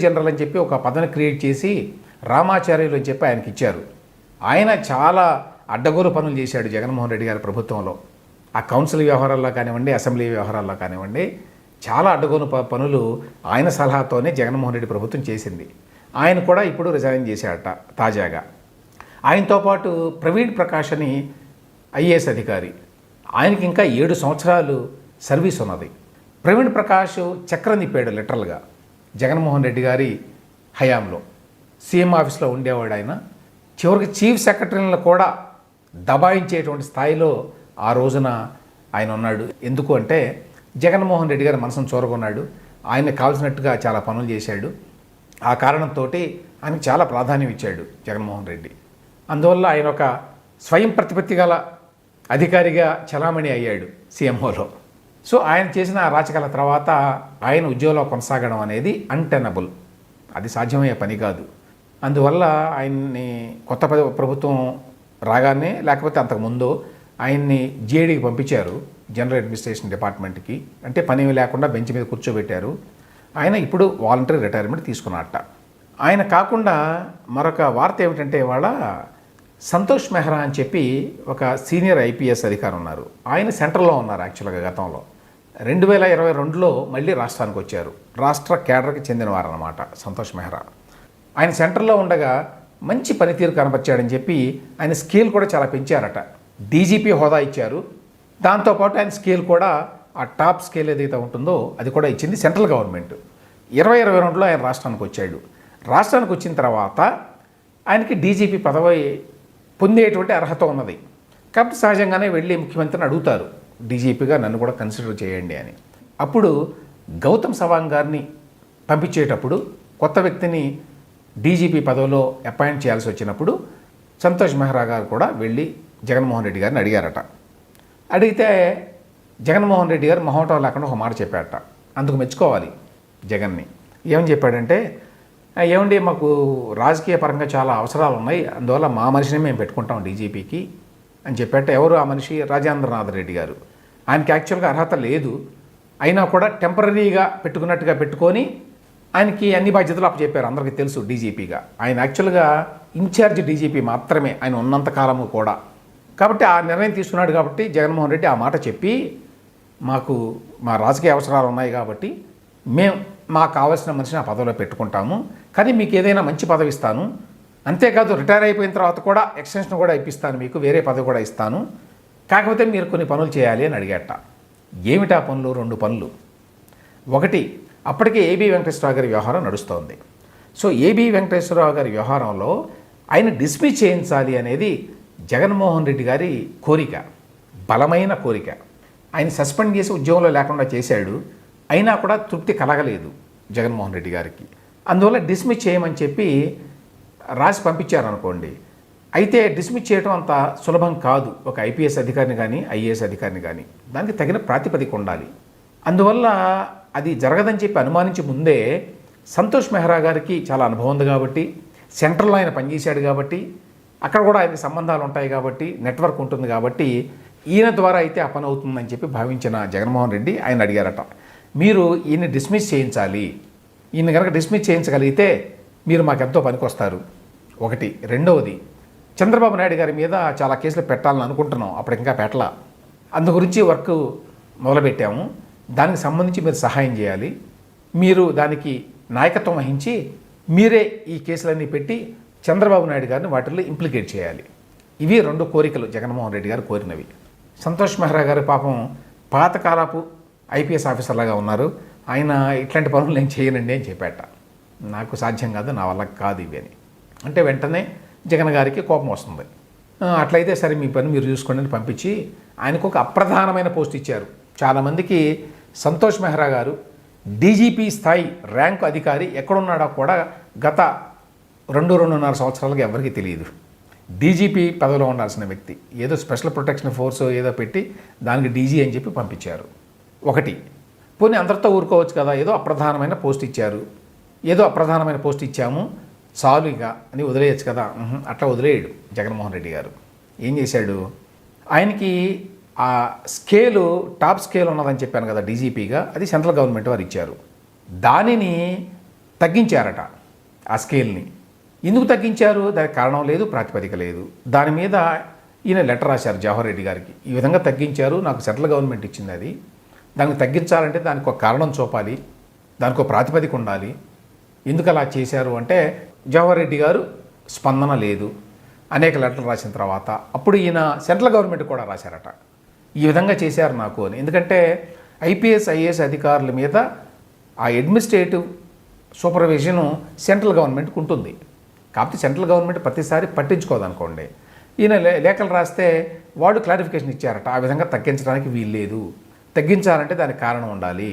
General అని చెప్పి ఒక పదవిని క్రియేట్ చేసి రామాచార్యులు అని చెప్పి ఆయనకి ఇచ్చారు. ఆయన చాలా అడ్డగోలు పనులు చేశాడు జగన్మోహన్ రెడ్డి గారి ప్రభుత్వంలో. ఆ కౌన్సిల్ వ్యవహారాల్లో కానివ్వండి అసెంబ్లీ వ్యవహారాల్లో కానివ్వండి చాలా అడ్డగోలు ప- పనులు ఆయన సలహాతోనే జగన్మోహన్ రెడ్డి ప్రభుత్వం చేసింది. ఆయన కూడా ఇప్పుడు రిజైన్ చేశాడట తాజాగా. ఆయనతో పాటు ప్రవీణ్ ప్రకాష్ అని ఐఏఎస్ అధికారి. ఆయనకి ఇంకా ఏడు సంవత్సరాలు సర్వీస్ ఉన్నది. ప్రవీణ్ ప్రకాష్ చక్రం తిప్పాడు లిటరల్గా. జగన్మోహన్ రెడ్డి గారి హయాంలో. సీఎం ఆఫీస్లో ఉండేవాడు ఆయన. చివరికి చీఫ్ సెక్రటరీలను కూడా దబాయించేటువంటి స్థాయిలో ఆ రోజున ఆయన ఉన్నాడు. ఎందుకు అంటే జగన్మోహన్ రెడ్డి గారి మనసును చూరగొన్నాడు. ఆయన కావాల్సినట్టుగా చాలా పనులు చేశాడు. ఆ కారణంతో ఆయనకు చాలా ప్రాధాన్యం ఇచ్చాడు జగన్మోహన్ రెడ్డి. అందువల్ల ఆయన ఒక స్వయం ప్రతిపత్తి గల అధికారిగా చలామణి అయ్యాడు సీఎంఓలో. సో ఆయన చేసిన రాచకాల తర్వాత ఆయన ఉద్యోగంలో కొనసాగడం అనేది అన్టెనబుల్ అది సాధ్యమయ్యే పని కాదు. అందువల్ల ఆయన్ని కొత్త ప్రభుత్వం రాగానే లేకపోతే అంతకుముందు ఆయన్ని జేడీకి పంపించారు జనరల్ అడ్మినిస్ట్రేషన్ డిపార్ట్మెంట్కి అంటే పని లేకుండా బెంచ్ మీద కూర్చోబెట్టారు. ఆయన ఇప్పుడు వాలంటరీ రిటైర్మెంట్ తీసుకున్నట్ట ఆయన కాకుండా మరొక వార్త ఏమిటంటే ఇవాళ సంతోష్ మెహ్రా అని చెప్పి ఒక సీనియర్ ఐపీఎస్ అధికారి ఉన్నారు. ఆయన సెంట్రల్లో ఉన్నారు యాక్చువల్గా గతంలో. రెండు వేల ఇరవై రెండులో మళ్ళీ రాష్ట్రానికి వచ్చారు. రాష్ట్ర కేడర్కి చెందినవారనమాట సంతోష్ మెహ్రా. ఆయన సెంటర్లో ఉండగా మంచి పనితీరు కనపరిచాడని చెప్పి ఆయన స్కేల్ కూడా చాలా పెంచారట. డీజీపీ హోదా ఇచ్చారు. దాంతోపాటు ఆయన స్కేల్ కూడా ఆ టాప్ స్కేల్ ఏదైతే ఉంటుందో అది కూడా ఇచ్చింది సెంట్రల్ గవర్నమెంట్. ఇరవై ఇరవై రెండులో ఆయన రాష్ట్రానికి వచ్చాడు. రాష్ట్రానికి వచ్చిన తర్వాత ఆయనకి డీజీపీ పదవి పొందేటువంటి అర్హత ఉన్నది. కాబట్టి సహజంగానే వెళ్ళి ముఖ్యమంత్రిని అడుగుతారు. డీజీపీగా నన్ను కూడా కన్సిడర్ చేయండి అని. అప్పుడు గౌతమ్ సవాంగ్ గారిని పంపించేటప్పుడు కొత్త వ్యక్తిని డీజీపీ పదవిలో అపాయింట్ చేయాల్సి వచ్చినప్పుడు సంతోష్ మెహ్రా గారు కూడా వెళ్ళి జగన్మోహన్ రెడ్డి గారిని అడిగారట. అడిగితే జగన్మోహన్ రెడ్డి గారు మొహోటం లేకుండా ఒక మాట చెప్పారట. అందుకు మెచ్చుకోవాలి జగన్ని. ఏమని చెప్పాడంటే ఏమండి మాకు రాజకీయ పరంగా చాలా అవసరాలు ఉన్నాయి. అందువల్ల మా మనిషిని మేము పెట్టుకుంటాం డీజీపీకి అని చెప్పేట ఎవరు ఆ మనిషి? రాజేంద్రనాథ్ రెడ్డి గారు. ఆయనకి యాక్చువల్గా అర్హత లేదు. అయినా కూడా టెంపరీగా పెట్టుకున్నట్టుగా పెట్టుకొని ఆయనకి అన్ని బాధ్యతలు అప్పచెప్పారు. అందరికీ తెలుసు డీజీపీగా. ఆయన యాక్చువల్గా ఇన్ఛార్జ్ డీజీపీ మాత్రమే. ఆయన ఉన్నంత కాలము కూడా. కాబట్టి ఆ నిర్ణయం తీసుకున్నాడు కాబట్టి జగన్మోహన్ రెడ్డి ఆ మాట చెప్పి మాకు మా రాజకీయ అవసరాలు ఉన్నాయి కాబట్టి మేము మాకు కావాల్సిన మనిషిని ఆ పదవిలో పెట్టుకుంటాము. కానీ మీకు ఏదైనా మంచి పదవి ఇస్తాను. అంతేకాదు రిటైర్ అయిపోయిన తర్వాత కూడా ఎక్స్టెన్షన్ కూడా ఇప్పిస్తాను మీకు వేరే పదవి కూడా ఇస్తాను. కాకపోతే మీరు కొన్ని పనులు చేయాలి అని అడిగేట. ఏమిటా పనులు? రెండు పనులు. ఒకటి అప్పటికే ఏబి వెంకటేశ్వరరావు గారి వ్యవహారం నడుస్తోంది. సో ఏబి వెంకటేశ్వరరావు గారి వ్యవహారంలో ఆయన డిస్మిస్ చేయించాలి అనేది జగన్మోహన్ రెడ్డి గారి కోరిక బలమైన కోరిక. ఆయన సస్పెండ్ చేసి ఉద్యోగంలో లేకుండా చేశాడు. అయినా కూడా తృప్తి కలగలేదు జగన్మోహన్ రెడ్డి గారికి. అందువల్ల డిస్మిస్ చేయమని చెప్పి రాసి పంపించారనుకోండి. అయితే డిస్మిస్ చేయడం అంత సులభం కాదు. ఒక ఐపీఎస్ అధికారిని కానీ ఐఏఎస్ అధికారిని కానీ దానికి తగిన ప్రాతిపదిక ఉండాలి. అందువల్ల అది జరగదని చెప్పి అనుమానించి ముందే సంతోష్ మెహ్రా గారికి చాలా అనుభవం ఉంది కాబట్టి సెంట్రల్లో ఆయన పనిచేశాడు కాబట్టి అక్కడ కూడా ఆయనకి సంబంధాలు ఉంటాయి కాబట్టి నెట్వర్క్ ఉంటుంది కాబట్టి ఈయన ద్వారా అయితే ఆ పని అవుతుందని చెప్పి భావించిన జగన్మోహన్ రెడ్డి ఆయన అడిగారట. మీరు ఈయన డిస్మిస్ చేయించాలి. ఈయన కనుక డిస్మిస్ చేయించగలిగితే మీరు మాకెంతో పనికొస్తారు. ఒకటి. రెండవది చంద్రబాబు నాయుడు గారి మీద చాలా కేసులు పెట్టాలని అనుకుంటున్నాం. అప్పుడు ఇంకా పెట్టలా. అందు గురించి వర్క్ మొదలుపెట్టాము. దానికి సంబంధించి మీరు సహాయం చేయాలి. మీరు దానికి నాయకత్వం వహించి మీరే ఈ కేసులన్నీ పెట్టి చంద్రబాబు నాయుడు గారిని వాటిల్లో ఇంప్లికేట్ చేయాలి. ఇవి రెండు కోరికలు జగన్మోహన్ రెడ్డి గారు కోరినవి. సంతోష్ మెహ్రా గారు పాపం పాతకాలపు ఐపీఎస్ ఆఫీసర్లాగా ఉన్నారు. ఆయన ఇట్లాంటి పనులు నేను చేయనండి అని చెప్పాట. నాకు సాధ్యం కాదు నా వల్ల కాదు ఇవి అని. అంటే వెంటనే జగన్ గారికి కోపం వస్తుంది. అట్లయితే సరే మీ పని మీరు చూసుకోండి అని పంపించి ఆయనకు ఒక అప్రధానమైన పోస్ట్ ఇచ్చారు. చాలామందికి సంతోష్ మెహ్రా గారు డీజీపీ స్థాయి ర్యాంకు అధికారి ఎక్కడున్నాడో కూడా గత రెండు రెండున్నర సంవత్సరాలుగా ఎవరికీ తెలియదు. డీజీపీ పదవిలో ఉండాల్సిన వ్యక్తి. ఏదో స్పెషల్ ప్రొటెక్షన్ ఫోర్స్ ఏదో పెట్టి దానికి డీజీ అని చెప్పి పంపించారు. ఒకటి పోనీ అందరితో ఊరుకోవచ్చు కదా ఏదో అప్రధానమైన పోస్ట్ ఇచ్చారు. ఏదో అప్రధానమైన పోస్ట్ ఇచ్చాము చాలు ఇక అని వదిలేయచ్చు కదా. అట్లా వదిలేయడు జగన్మోహన్ రెడ్డి గారు. ఏం చేశాడు? ఆయనకి ఆ స్కేలు టాప్ స్కేల్ ఉన్నదని చెప్పాను కదా డీజీపీగా అది సెంట్రల్ గవర్నమెంట్ వారు ఇచ్చారు. దానిని తగ్గించారట ఆ స్కేల్ని. ఎందుకు తగ్గించారు? దానికి కారణం లేదు ప్రాతిపదిక లేదు. దాని మీద ఈయన లెటర్ రాశారు జవహర్ రెడ్డి గారికి. ఈ విధంగా తగ్గించారు నాకు సెంట్రల్ గవర్నమెంట్ ఇచ్చింది అది. దాన్ని తగ్గించాలంటే దానికి ఒక కారణం చూపాలి దానికి ఒక ప్రాతిపదిక ఉండాలి. ఎందుకు అలా చేశారు అంటే జవహర్ రెడ్డి గారు స్పందన లేదు. అనేక లెటర్లు రాసిన తర్వాత అప్పుడు ఈయన సెంట్రల్ గవర్నమెంట్ కూడా రాశారట. ఈ విధంగా చేశారు నాకు అని. ఎందుకంటే ఐపీఎస్ ఐఏఎస్ అధికారుల మీద ఆ అడ్మినిస్ట్రేటివ్ సూపర్విజన్ సెంట్రల్ గవర్నమెంట్కి ఉంటుంది. కాకపోతే సెంట్రల్ గవర్నమెంట్ ప్రతిసారి పట్టించుకోదనుకోండి. ఈయన లే- లేఖలు రాస్తే వాళ్ళు క్లారిఫికేషన్ ఇచ్చారట. ఆ విధంగా తగ్గించడానికి వీల్లేదు. తగ్గించాలంటే దానికి కారణం ఉండాలి.